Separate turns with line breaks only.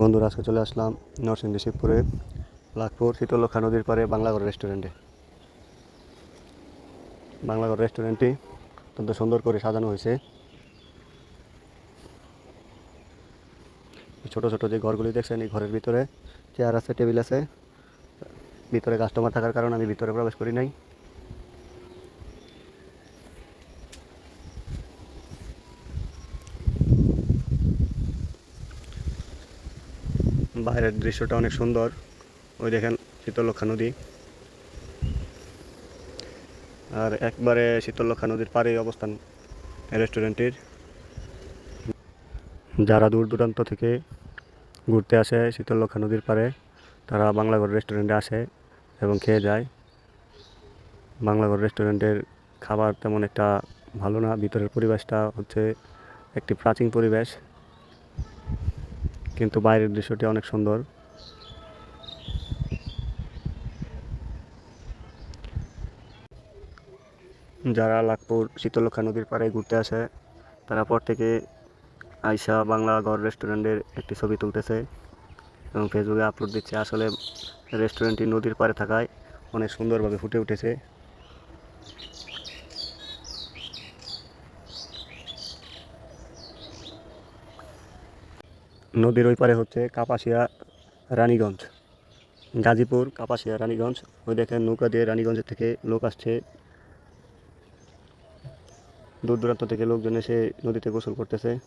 বন্ধুরা, আজকে চলে আসলাম নরসিংদী, শিবপুরে, লাখপুর শীতলক্ষা নদীর পারে বাংলাগড় রেস্টুরেন্টে। বাংলাগড় রেস্টুরেন্টটি অত্যন্ত সুন্দর করে সাজানো হয়েছে। ছোট ছোট যে ঘরগুলি দেখছেন, এই ঘরের ভিতরে চেয়ার আছে, টেবিল আছে। ভিতরে কাস্টমার থাকার কারণে আমি ভিতরে প্রবেশ করি নাই। বাইরের দৃশ্যটা অনেক সুন্দর। ওই দেখেন শীতলক্ষা নদী। আর একবারে শীতলক্ষা নদীর পাড়ে অবস্থান রেস্টুরেন্টটির। যারা দূর দূরান্ত থেকে ঘুরতে আসে শীতলক্ষা নদীর পাড়ে, তারা বাংলাগড় রেস্টুরেন্টে আসে এবং খেয়ে যায়। বাংলাগড় রেস্টুরেন্টের খাবার তেমন একটা ভালো না, ভিতরের পরিবেশটা হচ্ছে একটি প্রাচীন পরিবেশ। কিন্তু বাইরের দৃশ্যটি অনেক সুন্দর। যারা লাখপুর শীতলক্ষা নদীর পাড়ে ঘুরতে আসে, তারা পর থেকে আইসা বাংলা ঘর রেস্টুরেন্টের একটি ছবি তুলতেছে এবং ফেসবুকে আপলোড দিচ্ছে। আসলে রেস্টুরেন্টটি নদীর পাড়ে থাকায় অনেক সুন্দরভাবে ফুটে উঠেছে। নদীর ওই পারে হচ্ছে কাপাসিয়া রানীগঞ্জ। গাজীপুর, কাপাসিয়া, রানীগঞ্জ। ওই দেখেন নৌকা দিয়ে রানীগঞ্জ থেকে লোক আসছে। দূর দূরান্ত থেকে লোকজন এসে নদীতে গোসল করতেছে।